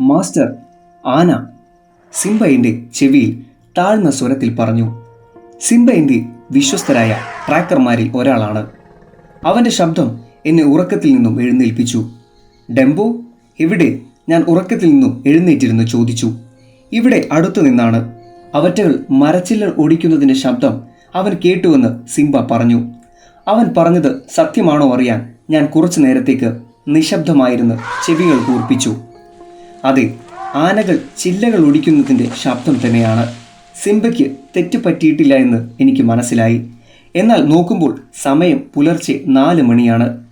Master ആന Simba എന്റെ ചെവിയിൽ താഴ്ന്ന സ്വരത്തിൽ പറഞ്ഞു സിംബ എന്റെ വിശ്വസ്തരായ ട്രാക്കർമാരിൽ ഒരാളാണ്. അവന്റെ ശബ്ദം എന്നെ ഉറക്കത്തിൽ നിന്നും എഴുന്നേൽപ്പിച്ചു. ഡെംബോ എവിടെ ഞാൻ ഉറക്കത്തിൽ നിന്നും എഴുന്നേറ്റിരുന്നു? ചോദിച്ചു. ഇവിടെ അടുത്തു നിന്നാണ്. അവറ്റകൾ മരച്ചില്ലർ ഓടിക്കുന്നതിന്റെ ശബ്ദം അവൻ കേട്ടുവെന്ന് സിംബ പറഞ്ഞു. അവൻ പറഞ്ഞത് സത്യമാണോ അറിയാൻ ഞാൻ കുറച്ചു നേരത്തേക്ക് നിശബ്ദമായിരുന്ന് ചെവികൾ കൂർപ്പിച്ചു. അതെ ആനകൾ ചില്ലകൾ ഒടിക്കുന്നതിന്റെ ശബ്ദം തന്നെയാണ്. സിംബയ്ക്ക് തെറ്റ് പറ്റിയിട്ടില്ല എന്ന് എനിക്ക് മനസ്സിലായി. എന്നാൽ നോക്കുമ്പോൾ സമയം പുലർച്ചെ നാല് മണിയാണ്.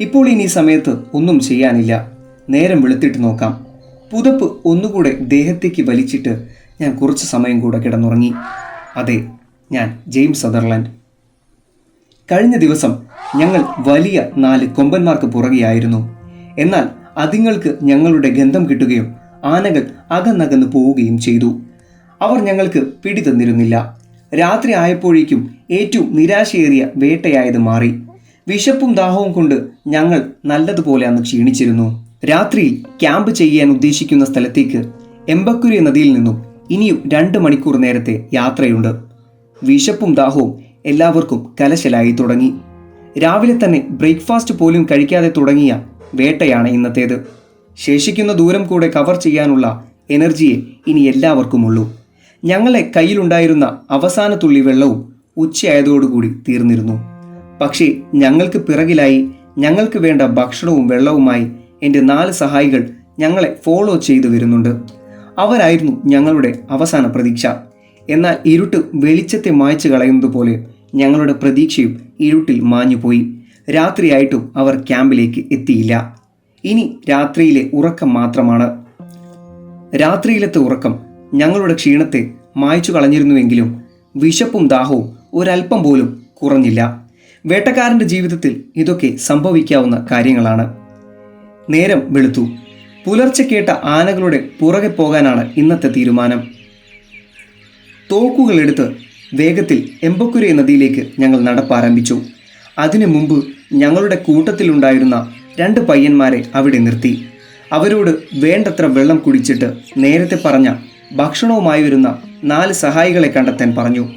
ഇപ്പോൾ ഇനി സമയത്ത് ഒന്നും ചെയ്യാനില്ല. നേരം വെളുത്തിട്ട് നോക്കാം. പുതപ്പ് ഒന്നുകൂടെ ദേഹത്തേക്ക് വലിച്ചിട്ട് ഞാൻ കുറച്ച് സമയം കൂടെ കിടന്നുറങ്ങി. അതെ ഞാൻ ജെയിംസ് സദർലാൻഡ് കഴിഞ്ഞ ദിവസം ഞങ്ങൾ വലിയ നാല് കൊമ്പന്മാർക്ക് പുറകെയായിരുന്നു. എന്നാൽ അതിങ്ങൾക്ക് ഞങ്ങളുടെ ഗന്ധം കിട്ടുകയും ആനകൾ അകന്നകന്ന് പോവുകയും ചെയ്തു. അവർ ഞങ്ങൾക്ക് പിടിതന്നിരുന്നില്ല രാത്രി ആയപ്പോഴേക്കും ഏറ്റവും നിരാശയേറിയ വേട്ടയായത് മാറി. വിശപ്പും ദാഹവും കൊണ്ട് ഞങ്ങൾ നല്ലതുപോലെ അന്ന് ക്ഷീണിച്ചിരുന്നു. രാത്രിയിൽ ക്യാമ്പ് ചെയ്യാൻ ഉദ്ദേശിക്കുന്ന സ്ഥലത്തേക്ക് എമ്പക്കുരി നദിയിൽ നിന്നും ഇനിയും രണ്ട് മണിക്കൂർ നേരത്തെ യാത്രയുണ്ട്. വിശപ്പും ദാഹവും എല്ലാവർക്കും കലശലായി തുടങ്ങി. രാവിലെ തന്നെ ബ്രേക്ക്ഫാസ്റ്റ് പോലും കഴിക്കാതെ തുടങ്ങിയ വേട്ടയാണ് ഇന്നത്തേത്. ശേഷിക്കുന്ന ദൂരം കൂടെ കവർ ചെയ്യാനുള്ള എനർജിയെ ഇനി എല്ലാവർക്കുമുള്ളൂ. ഞങ്ങളെ കയ്യിലുണ്ടായിരുന്ന അവസാന തുള്ളി വെള്ളവും ഉച്ചയായതോടുകൂടി തീർന്നിരുന്നു. പക്ഷേ ഞങ്ങൾക്ക് പിറകിലായി ഞങ്ങൾക്ക് വേണ്ട ഭക്ഷണവും വെള്ളവുമായി എന്റെ നാല് സഹായികൾ ഞങ്ങളെ ഫോളോ ചെയ്തു വരുന്നുണ്ട്. അവരായിരുന്നു ഞങ്ങളുടെ അവസാന പ്രതീക്ഷ. എന്നാൽ ഇരുട്ട് വെളിച്ചത്തെ മായ്ച്ചു കളയുന്നത് പോലെ ഞങ്ങളുടെ പ്രതീക്ഷയും ഇരുട്ടിൽ മാഞ്ഞുപോയി. രാത്രിയായിട്ടും അവർ ക്യാമ്പിലേക്ക് എത്തിയില്ല. ഇനി രാത്രിയിലെ ഉറക്കം മാത്രമാണ്. രാത്രിയിലത്തെ ഉറക്കം ഞങ്ങളുടെ ക്ഷീണത്തെ മായ്ച്ചു കളഞ്ഞിരുന്നുവെങ്കിലും വിശപ്പും ദാഹവും ഒരല്പം പോലും കുറഞ്ഞില്ല. വേട്ടക്കാരന്റെ ജീവിതത്തിൽ ഇതൊക്കെ സംഭവിക്കാവുന്ന കാര്യങ്ങളാണ്. നേരം വെളുത്തു. പുലർച്ചെ കേട്ട ആനകളുടെ പുറകെ പോകാനാണ് ഇന്നത്തെ തീരുമാനം. തോക്കുകളെടുത്ത് വേഗത്തിൽ എമ്പക്കുരെ നദിയിലേക്ക് ഞങ്ങൾ നടപ്പാരംഭിച്ചു. അതിനു മുമ്പ് ഞങ്ങളുടെ കൂട്ടത്തിലുണ്ടായിരുന്ന രണ്ട് പയ്യന്മാരെ അവിടെ നിർത്തി. അവരോട് വേണ്ടത്ര വെള്ളം കുടിച്ചിട്ട് നേരത്തെ പറഞ്ഞ ഭക്ഷണവുമായി വരുന്ന നാല് സഹായികളെ കണ്ടെത്താൻ പറഞ്ഞു.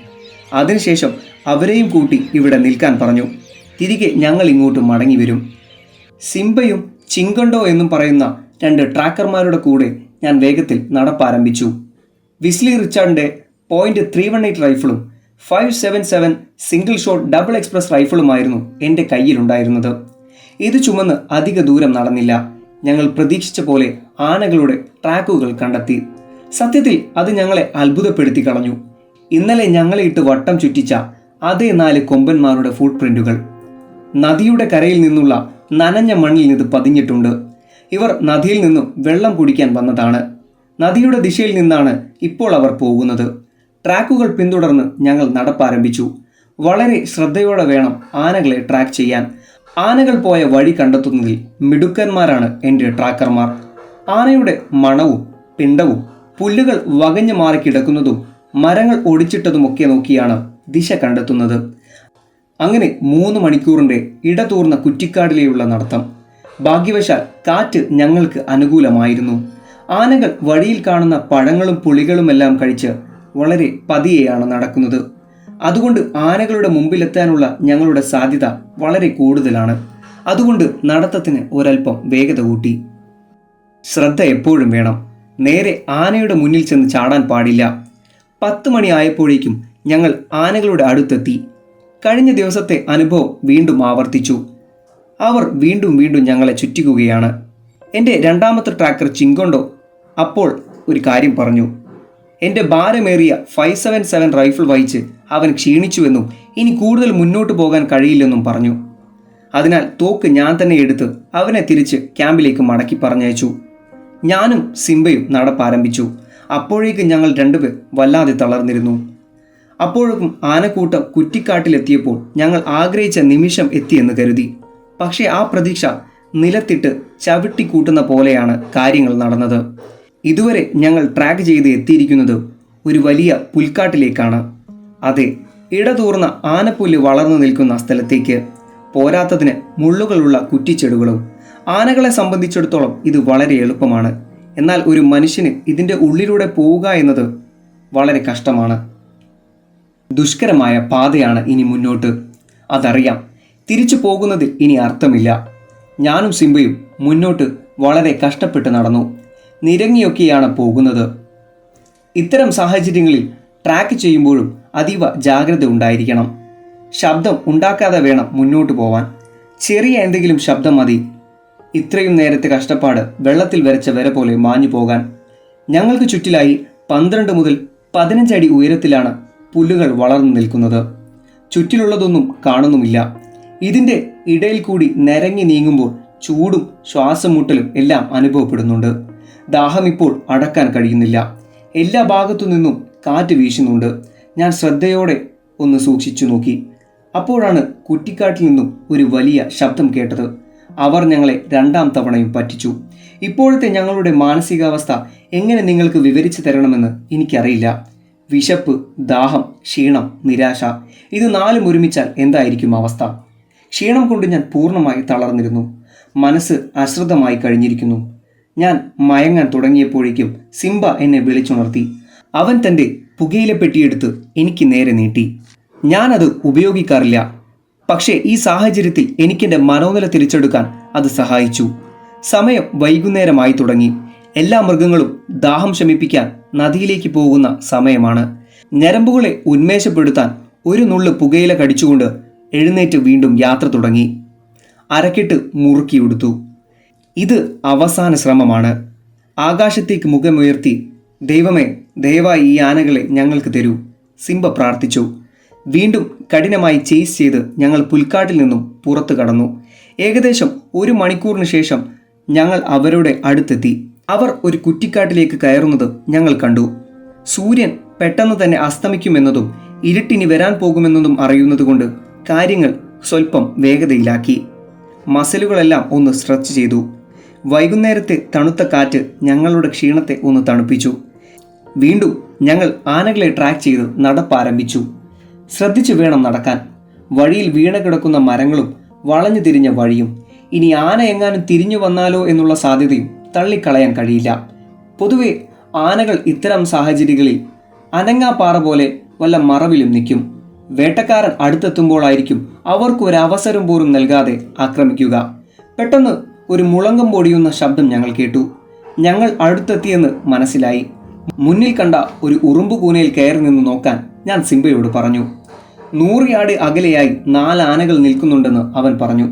അതിനുശേഷം അവരെയും കൂട്ടി ഇവിടെ നിൽക്കാൻ പറഞ്ഞു. തിരികെ ഞങ്ങൾ ഇങ്ങോട്ട് മടങ്ങി വരും. സിംബയും ചിങ്കണ്ടോ എന്നും പറയുന്ന രണ്ട് ട്രാക്കർമാരുടെ കൂടെ ഞാൻ വേഗത്തിൽ നടപ്പാരംഭിച്ചു. വിസ്ലി റിച്ചാർഡിന്റെ point three one eight റൈഫിളും five seven seven single shot double express റൈഫിളുമായിരുന്നു എന്റെ കയ്യിലുണ്ടായിരുന്നത്. ഇത് ചുമന്ന് അധിക ദൂരം നടന്നില്ല. ഞങ്ങൾ പ്രതീക്ഷിച്ച പോലെ ആനകളുടെ ട്രാക്കുകൾ കണ്ടെത്തി. സത്യത്തിൽ അത് ഞങ്ങളെ അത്ഭുതപ്പെടുത്തി കളഞ്ഞു. ഇന്നലെ ഞങ്ങളെ ഇട്ട് വട്ടം ചുറ്റിച്ച അതേ നാല് കൊമ്പന്മാരുടെ ഫുട് പ്രിന്റുകൾ നദിയുടെ കരയിൽ നിന്നുള്ള നനഞ്ഞ മണ്ണിൽ ഇത് പതിഞ്ഞിട്ടുണ്ട്. ഇവർ നദിയിൽ നിന്നും വെള്ളം കുടിക്കാൻ വന്നതാണ്. നദിയുടെ ദിശയിൽ നിന്നാണ് ഇപ്പോൾ അവർ പോകുന്നത്. ട്രാക്കുകൾ പിന്തുടർന്ന് ഞങ്ങൾ നടപ്പാരംഭിച്ചു. വളരെ ശ്രദ്ധയോടെ വേണം ആനകളെ ട്രാക്ക് ചെയ്യാൻ. ആനകൾ പോയ വഴി കണ്ടെത്തുന്നതിൽ മിടുക്കന്മാരാണ് എന്റെ ട്രാക്കർമാർ. ആനയുടെ മണവും പിണ്ടവും പുല്ലുകൾ വകഞ്ഞു മാറി കിടക്കുന്നതും മരങ്ങൾ ഒടിച്ചിട്ടതുമൊക്കെ നോക്കിയാണ് ദിശ കണ്ടെത്തുന്നത്. അങ്ങനെ മൂന്ന് മണിക്കൂറിന്റെ ഇടതൂർന്ന കുറ്റിക്കാടിലെയുള്ള നടത്തം. ഭാഗ്യവശാൽ കാറ്റ് ഞങ്ങൾക്ക് അനുകൂലമായിരുന്നു. ആനകൾ വഴിയിൽ കാണുന്ന പഴങ്ങളും പുളികളുമെല്ലാം കഴിച്ച് വളരെ പതിയെയാണ് നടക്കുന്നത്. അതുകൊണ്ട് ആനകളുടെ മുമ്പിലെത്താനുള്ള ഞങ്ങളുടെ സാധ്യത വളരെ കൂടുതലാണ്. അതുകൊണ്ട് നടത്തത്തിന് ഒരൽപ്പം വേഗത കൂട്ടി. ശ്രദ്ധ എപ്പോഴും വേണം. നേരെ ആനയുടെ മുന്നിൽ ചെന്ന് ചാടാൻ പാടില്ല. പത്ത് മണി ആയപ്പോഴേക്കും ഞങ്ങൾ ആനകളുടെ അടുത്തെത്തി. കഴിഞ്ഞ ദിവസത്തെ അനുഭവം വീണ്ടും ആവർത്തിച്ചു. അവർ വീണ്ടും വീണ്ടും ഞങ്ങളെ ചുറ്റിക്കുകയാണ്. എന്റെ രണ്ടാമത്തെ ട്രാക്കർ ചിങ്കൊണ്ടോ? അപ്പോൾ ഒരു കാര്യം പറഞ്ഞു. എന്റെ ഭാരമേറിയ ഫൈവ് സെവൻ സെവൻ റൈഫിൾ വഹിച്ച് അവൻ ക്ഷീണിച്ചുവെന്നും ഇനി കൂടുതൽ മുന്നോട്ട് പോകാൻ കഴിയില്ലെന്നും പറഞ്ഞു. അതിനാൽ തോക്ക് ഞാൻ തന്നെ എടുത്ത് അവനെ തിരിച്ച് ക്യാമ്പിലേക്ക് മടക്കി പറഞ്ഞയച്ചു. ഞാനും സിംബയും നടപ്പാരംഭിച്ചു അപ്പോഴേക്കും ഞങ്ങൾ രണ്ടുപേർ വല്ലാതെ തളർന്നിരുന്നു. അപ്പോഴേക്കും ആനക്കൂട്ടം കുറ്റിക്കാട്ടിലെത്തിയപ്പോൾ ഞങ്ങൾ ആഗ്രഹിച്ച നിമിഷം എത്തിയെന്ന് കരുതി. പക്ഷേ ആ പ്രതീക്ഷ നിലത്തിട്ട് ചവിട്ടിക്കൂട്ടുന്ന പോലെയാണ് കാര്യങ്ങൾ നടന്നത്. ഇതുവരെ ഞങ്ങൾ ട്രാക്ക് ചെയ്ത് എത്തിയിരിക്കുന്നത് ഒരു വലിയ പുൽക്കാട്ടിലേക്കാണ്. അതെ ഇടതൂർന്ന ആനപ്പുല്ല് വളർന്നു നിൽക്കുന്ന സ്ഥലത്തേക്ക്. പോരാത്തതിന് മുള്ളുകളുള്ള കുറ്റിച്ചെടികളും ആനകളെ സംബന്ധിച്ചിടത്തോളം ഇത് വളരെ എളുപ്പമാണ്. എന്നാൽ ഒരു മനുഷ്യന് ഇതിന്റെ ഉള്ളിലൂടെ പോവുക എന്നത് വളരെ കഷ്ടമാണ്. ദുഷ്കരമായ പാതയാണ് ഇനി മുന്നോട്ട്. അതറിയാം തിരിച്ചു പോകുന്നതിൽ ഇനി അർത്ഥമില്ല. ഞാനും സിംബയും മുന്നോട്ട് വളരെ കഷ്ടപ്പെട്ട് നടന്നു. നിരങ്ങിയൊക്കെയാണ് പോകുന്നത്. ഇത്തരം സാഹചര്യങ്ങളിൽ ട്രാക്ക് ചെയ്യുമ്പോഴും അതീവ ജാഗ്രത ഉണ്ടായിരിക്കണം. ശബ്ദം ഉണ്ടാക്കാതെ വേണം മുന്നോട്ട് പോവാൻ. ചെറിയ എന്തെങ്കിലും ശബ്ദം മതി. ഇത്രയും നേരത്തെ കഷ്ടപ്പാട് വെള്ളത്തിൽ വരച്ച വര പോലെ മാഞ്ഞു പോകാൻ. ഞങ്ങൾക്ക് ചുറ്റിലായി പന്ത്രണ്ട് മുതൽ പതിനഞ്ചടി ഉയരത്തിലാണ് പുല്ലുകൾ വളർന്നു നിൽക്കുന്നത്. ചുറ്റിലുള്ളതൊന്നും കാണുന്നുമില്ല. ഇതിന്റെ ഇടയിൽ കൂടി നിരങ്ങി നീങ്ങുമ്പോൾ ചൂടും ശ്വാസം മുട്ടലും എല്ലാം അനുഭവപ്പെടുന്നുണ്ട്. ദാഹം ഇപ്പോൾ അടക്കാൻ കഴിയുന്നില്ല. എല്ലാ ഭാഗത്തു നിന്നും കാറ്റ് വീശുന്നുണ്ട്. ഞാൻ ശ്രദ്ധയോടെ ഒന്ന് സൂക്ഷിച്ചു നോക്കി. അപ്പോഴാണ് കുറ്റിക്കാട്ടിൽ നിന്നും ഒരു വലിയ ശബ്ദം കേട്ടത്. അവർ ഞങ്ങളെ രണ്ടാം തവണയും പറ്റിച്ചു. ഇപ്പോഴത്തെ ഞങ്ങളുടെ മാനസികാവസ്ഥ എങ്ങനെ നിങ്ങൾക്ക് വിവരിച്ചു തരണമെന്ന് എനിക്കറിയില്ല. വിശപ്പ് ദാഹം ക്ഷീണം നിരാശ ഇത് നാലും ഒരുമിച്ചാൽ എന്തായിരിക്കും അവസ്ഥ? ക്ഷീണം കൊണ്ട് ഞാൻ പൂർണമായി തളർന്നിരുന്നു. മനസ്സ് അശ്രദ്ധമായി കഴിഞ്ഞിരിക്കുന്നു. ഞാൻ മയങ്ങാൻ തുടങ്ങിയപ്പോഴേക്കും സിംബ എന്നെ വിളിച്ചുണർത്തി. അവൻ തന്റെ പുകയില പെട്ടിയെടുത്ത് എനിക്ക് നേരെ നീട്ടി. ഞാനത് ഉപയോഗിക്കാറില്ല. പക്ഷേ ഈ സാഹചര്യത്തിൽ എനിക്കെന്റെ മനോനില തിരിച്ചെടുക്കാൻ അത് സഹായിച്ചു. സമയം വൈകുന്നേരമായി തുടങ്ങി. എല്ലാ മൃഗങ്ങളും ദാഹം ശമിപ്പിക്കാൻ നദിയിലേക്ക് പോകുന്ന സമയമാണ്. ഞരമ്പുകളെ ഉന്മേഷപ്പെടുത്താൻ ഒരു നുള്ളു പുകയില കടിച്ചുകൊണ്ട് എഴുന്നേറ്റ് വീണ്ടും യാത്ര തുടങ്ങി. അരക്കെട്ട് മുറുക്കിയെടുത്തു ഇത് അവസാന ശ്രമമാണ്. ആകാശത്തേക്ക് മുഖമുയർത്തി ദൈവമേ ദയവായി ഈ ആനകളെ ഞങ്ങൾക്ക് തരൂ സിംബ പ്രാർത്ഥിച്ചു. വീണ്ടും കഠിനമായി ചേസ് ചെയ്ത് ഞങ്ങൾ പുൽക്കാട്ടിൽ നിന്നും പുറത്തു കടന്നു. ഏകദേശം ഒരു മണിക്കൂറിന് ശേഷം ഞങ്ങൾ അവരുടെ അടുത്തെത്തി. അവർ ഒരു കുറ്റിക്കാട്ടിലേക്ക് കയറുന്നത് ഞങ്ങൾ കണ്ടു. സൂര്യൻ പെട്ടെന്ന് തന്നെ അസ്തമിക്കുമെന്നതും ഇരുട്ടിനി വരാൻ പോകുമെന്നതും അറിയുന്നതുകൊണ്ട് കാര്യങ്ങൾ സ്വല്പം വേഗതയിലാക്കി. മസിലുകളെല്ലാം ഒന്ന് സ്ട്രെച്ച് ചെയ്തു. വൈകുന്നേരത്തെ തണുത്ത കാറ്റ് ഞങ്ങളുടെ ക്ഷീണത്തെ ഒന്ന് തണുപ്പിച്ചു. വീണ്ടും ഞങ്ങൾ ആനകളെ ട്രാക്ക് ചെയ്ത് നടപ്പാരംഭിച്ചു. ശ്രദ്ധിച്ചു വേണം നടക്കാൻ. വഴിയിൽ വീണ കിടക്കുന്ന മരങ്ങളും വളഞ്ഞു തിരിഞ്ഞ വഴിയും. ഇനി ആന എങ്ങാനും തിരിഞ്ഞു വന്നാലോ എന്നുള്ള സാധ്യതയും തള്ളിക്കളയാൻ കഴിയില്ല. പൊതുവെ ആനകൾ ഇത്തരം സാഹചര്യങ്ങളിൽ അനങ്ങാപ്പാറ പോലെ വല്ല മറവിലും നിൽക്കും. വേട്ടക്കാരൻ അടുത്തെത്തുമ്പോഴായിരിക്കും അവർക്കൊരവസരം പോലും നൽകാതെ ആക്രമിക്കുക. പെട്ടെന്ന് ഒരു മുളങ്കം പൊടിയുന്ന ശബ്ദം ഞങ്ങൾ കേട്ടു. ഞങ്ങൾ അടുത്തെത്തിയെന്ന് മനസ്സിലായി. മുന്നിൽ കണ്ട ഒരു ഉറുമ്പ് കൂനയിൽ കയറി നിന്ന് നോക്കാൻ ഞാൻ സിംബയോട് പറഞ്ഞു. നൂറ് യാർഡ് അകലെയായി നാല് ആനകൾ നിൽക്കുന്നുണ്ടെന്ന് അവൻ പറഞ്ഞു.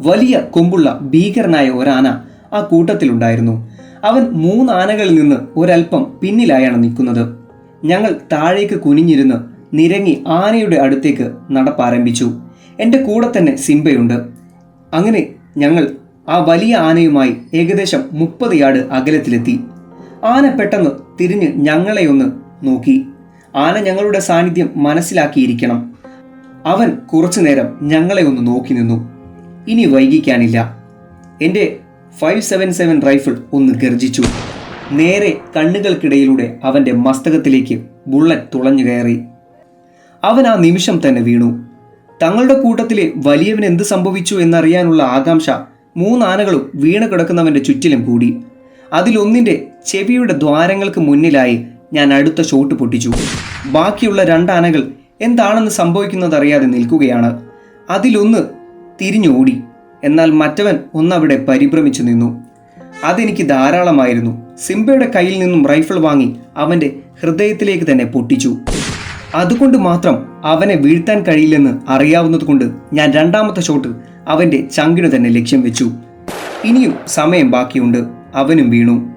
വലിയ കൊമ്പുള്ള ഭീകരനായ ഒരാന ആ കൂട്ടത്തിലുണ്ടായിരുന്നു. അവൻ മൂന്ന് ആനകളിൽ നിന്ന് ഒരൽപ്പം പിന്നിലായാണ് നിൽക്കുന്നത്. ഞങ്ങൾ താഴേക്ക് കുനിഞ്ഞിരുന്ന് നിരങ്ങി ആനയുടെ അടുത്തേക്ക് നടപ്പാരംഭിച്ചു. എന്റെ കൂടെ തന്നെ സിംബയുണ്ട്. അങ്ങനെ ഞങ്ങൾ ആ വലിയ ആനയുമായി ഏകദേശം മുപ്പത് യാർഡ് അകലത്തിലെത്തി. ആന പെട്ടെന്ന് തിരിഞ്ഞ് ഞങ്ങളെ ഒന്ന് നോക്കി. ആന ഞങ്ങളുടെ സാന്നിധ്യം മനസ്സിലാക്കിയിരിക്കണം. അവൻ കുറച്ചു നേരം ഞങ്ങളെ ഒന്ന് നോക്കി നിന്നു. ഇനി വൈകിക്കാനില്ല. എന്റെ ഫൈവ് സെവൻ സെവൻ റൈഫിൾ ഒന്ന് ഗർജിച്ചു. നേരെ കണ്ണുകൾക്കിടയിലൂടെ അവന്റെ മസ്തകത്തിലേക്ക് ബുള്ളറ്റ് തുളഞ്ഞു കയറി. അവൻ ആ നിമിഷം തന്നെ വീണു. തങ്ങളുടെ കൂട്ടത്തിലെ വലിയവൻ എന്ത് സംഭവിച്ചു എന്നറിയാനുള്ള ആകാംക്ഷ മൂന്നാനകളും വീണ് കിടക്കുന്നവന്റെ ചുറ്റിലും കൂടി. അതിലൊന്നിന്റെ ചെവിയുടെ ദ്വാരങ്ങൾക്ക് മുന്നിലായി ഞാൻ അടുത്ത ഷോട്ട് പൊട്ടിച്ചു. ബാക്കിയുള്ള രണ്ടാനകൾ എന്താണെന്ന് സംഭവിക്കുന്നതറിയാതെ നിൽക്കുകയാണ്. അതിലൊന്ന് തിരിഞ്ഞോടി. എന്നാൽ മറ്റവൻ ഒന്നവിടെ പരിഭ്രമിച്ചു നിന്നു. അതെനിക്ക് ധാരാളമായിരുന്നു. സിംബയുടെ കയ്യിൽ നിന്നും റൈഫിൾ വാങ്ങി അവന്റെ ഹൃദയത്തിലേക്ക് തന്നെ പൊട്ടിച്ചു. അതുകൊണ്ട് മാത്രം അവനെ വീഴ്ത്താൻ കഴിയില്ലെന്ന് അറിയാവുന്നതുകൊണ്ട് ഞാൻ രണ്ടാമത്തെ ഷോട്ട് അവന്റെ ചങ്കിനു തന്നെ ലക്ഷ്യം വെച്ചു. ഇനിയും സമയം ബാക്കിയുണ്ട്. അവനും വീണു.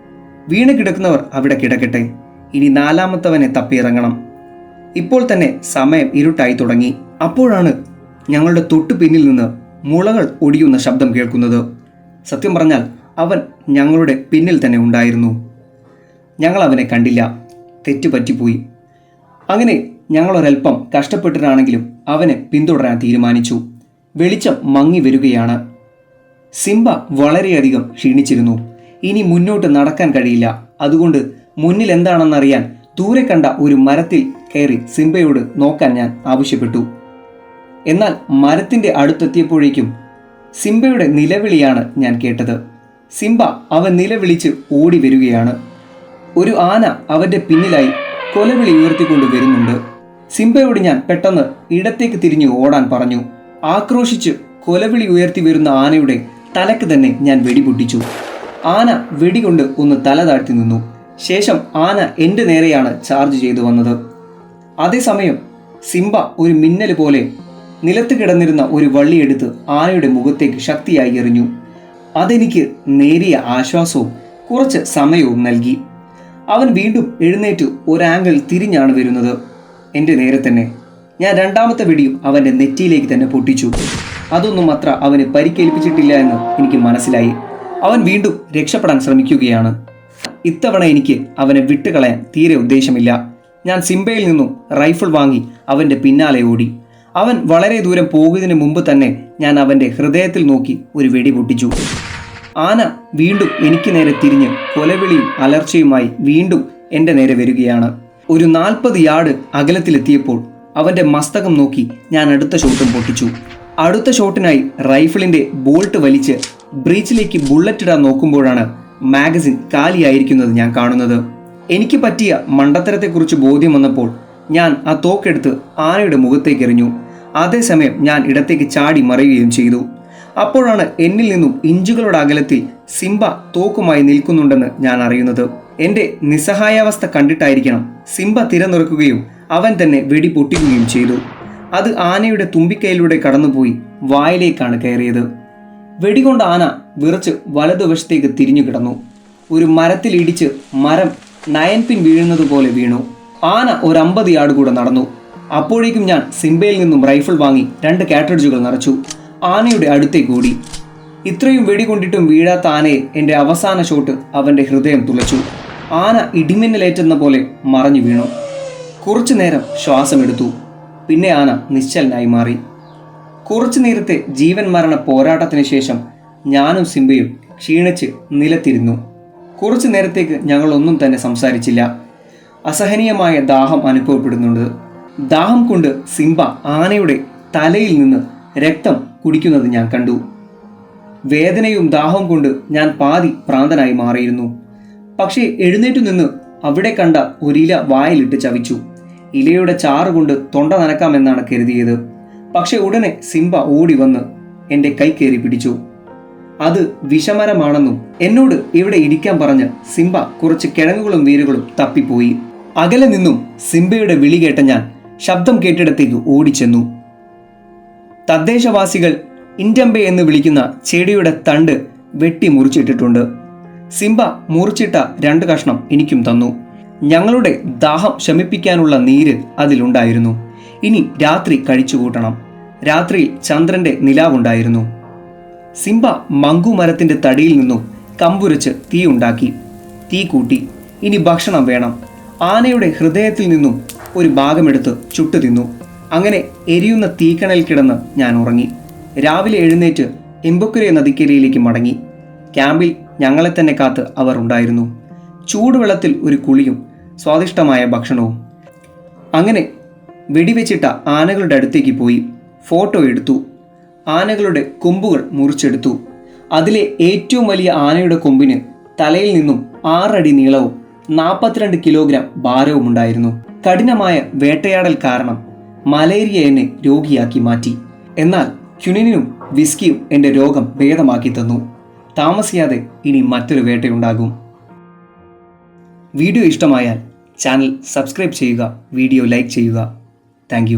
വീണ് കിടക്കുന്നവർ അവിടെ കിടക്കട്ടെ. ഇനി നാലാമത്തവനെ തപ്പിയിറങ്ങണം. ഇപ്പോൾ തന്നെ സമയം ഇരുട്ടായി തുടങ്ങി. അപ്പോഴാണ് ഞങ്ങളുടെ തൊട്ടു പിന്നിൽ നിന്ന് മുളകൾ ഒടിയുന്ന ശബ്ദം കേൾക്കുന്നത്. സത്യം പറഞ്ഞാൽ അവൻ ഞങ്ങളുടെ പിന്നിൽ തന്നെ ഉണ്ടായിരുന്നു. ഞങ്ങൾ അവനെ കണ്ടില്ല. തെറ്റുപറ്റിപ്പോയി. അങ്ങനെ ഞങ്ങൾ ഒരൽപ്പം കഷ്ടപ്പെട്ടിട്ടാണെങ്കിലും അവനെ പിന്തുടരാൻ തീരുമാനിച്ചു. വെളിച്ചം മങ്ങി വരികയാണ്. സിംബ വളരെയധികം ക്ഷീണിച്ചിരുന്നു. ഇനി മുന്നോട്ട് നടക്കാൻ കഴിയില്ല. അതുകൊണ്ട് മുന്നിൽ എന്താണെന്നറിയാൻ ദൂരെ കണ്ട ഒരു മരത്തിൽ കയറി സിംബയോട് നോക്കാൻ ഞാൻ ആവശ്യപ്പെട്ടു. എന്നാൽ മരത്തിന്റെ അടുത്തെത്തിയപ്പോഴേക്കും സിംബയുടെ നിലവിളിയാണ് ഞാൻ കേട്ടത്. സിംബ അവൻ നിലവിളിച്ച് ഓടി വരികയാണ്. ഒരു ആന അവന്റെ പിന്നിലായി കൊലവിളി ഉയർത്തിക്കൊണ്ട് വരുന്നുണ്ട്. സിംബയോട് ഞാൻ പെട്ടെന്ന് ഇടത്തേക്ക് തിരിഞ്ഞു ഓടാൻ പറഞ്ഞു. ആക്രോശിച്ച് കൊലവിളി ഉയർത്തി വരുന്ന ആനയുടെ തലക്ക് തന്നെ ഞാൻ വെടിപൊട്ടിച്ചു ആന വെടികൊണ്ട് ഒന്ന് തല താഴ്ത്തി നിന്നു. ശേഷം ആന എന്റെ നേരെയാണ് ചാർജ് ചെയ്തു വന്നത്. അതേസമയം സിംബ ഒരു മിന്നൽ പോലെ നിലത്ത് കിടന്നിരുന്ന ഒരു വള്ളിയെടുത്ത് ആനയുടെ മുഖത്തേക്ക് ശക്തിയായി എറിഞ്ഞു. അതെനിക്ക് നേരിയ ആശ്വാസവും കുറച്ച് സമയവും നൽകി. അവൻ വീണ്ടും എഴുന്നേറ്റ് ഒരാംഗിൾ തിരിഞ്ഞാണ് വരുന്നത്. എന്റെ നേരെ തന്നെ. ഞാൻ രണ്ടാമത്തെ വെടിയും അവന്റെ നെറ്റിയിലേക്ക് തന്നെ പൊട്ടിച്ചു. അതൊന്നും അത്ര അവന് പരിക്കേൽപ്പിച്ചിട്ടില്ല എന്ന് എനിക്ക് മനസ്സിലായി. അവൻ വീണ്ടും രക്ഷപ്പെടാൻ ശ്രമിക്കുകയാണ്. ഇത്തവണ എനിക്ക് അവനെ വിട്ടുകളയാൻ തീരെ ഉദ്ദേശമില്ല. ഞാൻ സിംബയിൽ നിന്നും റൈഫിൾ വാങ്ങി അവന്റെ പിന്നാലെ ഓടി. അവൻ വളരെ ദൂരം പോകുന്നതിന് മുമ്പ് തന്നെ ഞാൻ അവന്റെ ഹൃദയത്തിൽ നോക്കി ഒരു വെടി പൊട്ടിച്ചു. ആന വീണ്ടും എനിക്ക് നേരെ തിരിഞ്ഞ് കൊലവിളിയും അലർച്ചയുമായി വീണ്ടും എന്റെ നേരെ വരികയാണ്. ഒരു നാൽപ്പത് യാർഡ് അകലത്തിലെത്തിയപ്പോൾ അവന്റെ മസ്തകം നോക്കി ഞാൻ അടുത്ത ഷോട്ടും പൊട്ടിച്ചു. അടുത്ത ഷോട്ടിനായി റൈഫിളിന്റെ ബോൾട്ട് വലിച്ച് ബ്രീച്ചിലേക്ക് ബുള്ളറ്റ് ഇടാൻ നോക്കുമ്പോഴാണ് മാഗസിൻ കാലിയായിരിക്കുന്നത് ഞാൻ കാണുന്നത്. എനിക്ക് പറ്റിയ മണ്ടത്തരത്തെക്കുറിച്ച് ബോധ്യം വന്നപ്പോൾ ഞാൻ ആ തോക്കെടുത്ത് ആനയുടെ മുഖത്തേക്ക് എറിഞ്ഞു. അതേസമയം ഞാൻ ഇടത്തേക്ക് ചാടി മറയുകയും ചെയ്തു. അപ്പോഴാണ് എന്നിൽ നിന്നും ഇഞ്ചുകളുടെ അകലത്തിൽ സിംബ തോക്കുമായി നിൽക്കുന്നുണ്ടെന്ന് ഞാൻ അറിയുന്നത്. എന്റെ നിസ്സഹായാവസ്ഥ കണ്ടിട്ടായിരിക്കണം സിംബ തിരനിറക്കുകയും അവൻ തന്നെ വെടി പൊട്ടിക്കുകയും ചെയ്തു. അത് ആനയുടെ തുമ്പിക്കൈയിലൂടെ കടന്നുപോയി വായിലേക്കാണ് കയറിയത്. വെടികൊണ്ട് ആന വിറച്ച് വലതുവശത്തേക്ക് തിരിഞ്ഞു കിടന്നു. ഒരു മരത്തിൽ ഇടിച്ച് മരം നയൻപിൻ വീഴുന്നത് പോലെ വീണു. ആന ഒരു അമ്പത് യാർഡ് കൂടെ നടന്നു. അപ്പോഴേക്കും ഞാൻ സിംബയിൽ നിന്നും റൈഫിൾ വാങ്ങി രണ്ട് കാറ്റഡ്ജുകൾ നിറച്ചു. ആനയുടെ അടുത്തേക്ക് ഓടി. ഇത്രയും വെടികൊണ്ടിട്ടും വീഴാത്ത ആനയെ എന്റെ അവസാന ഷോട്ട് അവന്റെ ഹൃദയം തുളച്ചു. ആന ഇടിമിന്നലേറ്റെന്ന പോലെ മറഞ്ഞു വീണു. കുറച്ചു നേരം ശ്വാസമെടുത്തു. പിന്നെ ആന നിശ്ചലനായി മാറി. കുറച്ചു നേരത്തെ ജീവൻ മരണ പോരാട്ടത്തിന് ശേഷം ഞാനും സിംബയും ക്ഷീണിച്ച് നിലത്തിരുന്നു. കുറച്ചു നേരത്തേക്ക് ഞങ്ങളൊന്നും തന്നെ സംസാരിച്ചില്ല. അസഹനീയമായ ദാഹം അനുഭവപ്പെടുന്നുണ്ട്. ദാഹം കൊണ്ട് സിംബ ആനയുടെ തലയിൽ നിന്ന് രക്തം കുടിക്കുന്നത് ഞാൻ കണ്ടു. വേദനയും ദാഹവും കൊണ്ട് ഞാൻ പാതി പ്രാന്തനായി മാറിയിരുന്നു. പക്ഷേ എഴുന്നേറ്റു നിന്ന് അവിടെ കണ്ട ഒരില വായിലിട്ട് ചവിച്ചു. ഇലയുടെ ചാറ് കൊണ്ട് തൊണ്ട നനക്കാമെന്നാണ് കരുതിയത്. പക്ഷെ ഉടനെ സിംബ ഓടി വന്ന് എന്റെ കൈ കയറി പിടിച്ചു. അത് വിഷമരമാണെന്നും എന്നോട് ഇവിടെ ഇരിക്കാൻ പറഞ്ഞ് സിംബ കുറച്ച് കിഴങ്ങുകളും വേരുകളും തപ്പിപ്പോയി. അകലെ നിന്നും സിംബയുടെ വിളി കേട്ട ഞാൻ ശബ്ദം കേട്ടിടത്തേക്ക് ഓടിച്ചെന്നു. തദ്ദേശവാസികൾ ഇന്റമ്പെ എന്ന് വിളിക്കുന്ന ചെടിയുടെ തണ്ട് വെട്ടി മുറിച്ചിട്ടിട്ടുണ്ട്. സിംബ മുറിച്ചിട്ട രണ്ട് കഷ്ണം എനിക്കും തന്നു. ഞങ്ങളുടെ ദാഹം ശമിപ്പിക്കാനുള്ള നീര് അതിലുണ്ടായിരുന്നു. ഇനി രാത്രി കഴിച്ചുകൂട്ടണം. രാത്രി ചന്ദ്രന്റെ നിലാവുണ്ടായിരുന്നു. സിംബ മങ്കു മരത്തിന്റെ തടിയിൽ നിന്നും കമ്പുരച്ച് തീ ഉണ്ടാക്കി. തീ കൂട്ടി. ഇനി ഭക്ഷണം വേണം. ആനയുടെ ഹൃദയത്തിൽ നിന്നും ഒരു ഭാഗമെടുത്ത് ചുട്ടു തിന്നു. അങ്ങനെ എരിയുന്ന തീക്കണൽ കിടന്ന് ഞാൻ ഉറങ്ങി. രാവിലെ എഴുന്നേറ്റ് എമ്പക്കുരെ നദിക്കരയിലേക്ക് മടങ്ങി. ക്യാമ്പിൽ ഞങ്ങളെ തന്നെ കാത്ത് അവർ ഉണ്ടായിരുന്നു. ചൂടുവെള്ളത്തിൽ ഒരു കുളിയും സ്വാദിഷ്ടമായ ഭക്ഷണവും. അങ്ങനെ വെടിവെച്ചിട്ട ആനകളുടെ അടുത്തേക്ക് പോയി ഫോട്ടോ എടുത്തു. ആനകളുടെ കൊമ്പുകൾ മുറിച്ചെടുത്തു. അതിലെ ഏറ്റവും വലിയ ആനയുടെ കൊമ്പിന് തലയിൽ നിന്നും ആറടി നീളവും നാൽപ്പത്തിരണ്ട് കിലോഗ്രാം ഭാരവും ഉണ്ടായിരുന്നു. കഠിനമായ വേട്ടയാടൽ കാരണം മലേറിയ എന്നെ രോഗിയാക്കി മാറ്റി. എന്നാൽ ക്യുനിനും വിസ്കിയും എന്റെ രോഗം ഭേദമാക്കി തന്നു. താമസിയാതെ ഇനി മറ്റൊരു വേട്ടയുണ്ടാകും. വീഡിയോ ഇഷ്ടമായാൽ ചാനൽ സബ്സ്ക്രൈബ് ചെയ്യുക വീഡിയോ ലൈക്ക് ചെയ്യുക. താങ്ക്